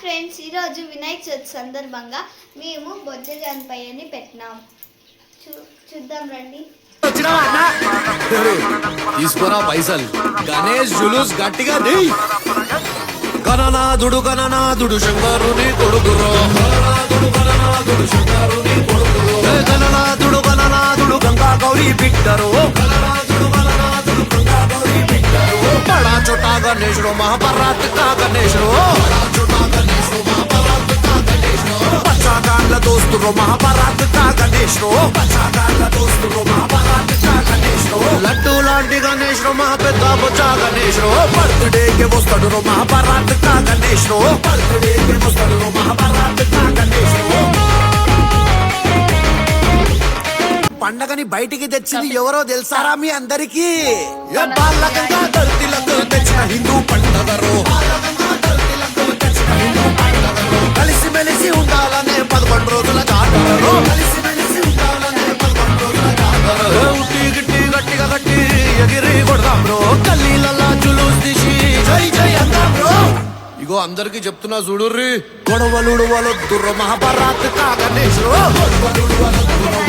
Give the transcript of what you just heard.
Friends ఈరోజు వినాయక చవితి సందర్భంగా మేము బొజ్జ జానపయ్యని పెట్టినాం. చూ చూద్దాం రండి. తీసుకురా పైసలు. గణేష్ జులూస్ గట్టిగా ది గణనాథుడు గణనాథుడు శంకరుని కొడుకురో. గణనాథుడు గణనాథుడు శంకరుని కొడుకురో. గణనాథుడు గణనాథుడు గంగా గౌరీ బిడ్డరు గణనాథుడు గణనాథుడు గంగా గౌరీ బిడ్డరు బడా చోటా గణేశుడు మహాపరాత్ కా గణేశుడు. దోస్తురు మహాపరాత్ కా దోస్తురు మహాపరాత్ కా గణేశుడు లడ్డు లాంటి గణేశుడు మా పెద్ద బొచ్చా గణేశుడు బర్త్డేకి వస్తాడు రో మహాపరాత్ కా గణేశుడు బర్త్డేకి వస్తాడు రో మహాపరాత్ కా గణేశుడు పండగని బయటికి తెచ్చింది ఎవరో తెలుసారా మీ అందరికి. తెచ్చిన హిందూ పండగరు. కలిసి మెలిసి ఉండాలనే పదకొండు రోజుల ఉట్టి గిట్టి గట్టిగా గట్టి ఎగిరి కొడదాం బ్రో గల్లీలల్లా జులూస్ తీసి జై జై అందాం బ్రో ఇగో అందరికి చెప్తున్నా చూడుర్రి. గొడవలుడు వలొద్దుర్రో మహాభారత్ కాగణేశ్వరు గొడవలుడు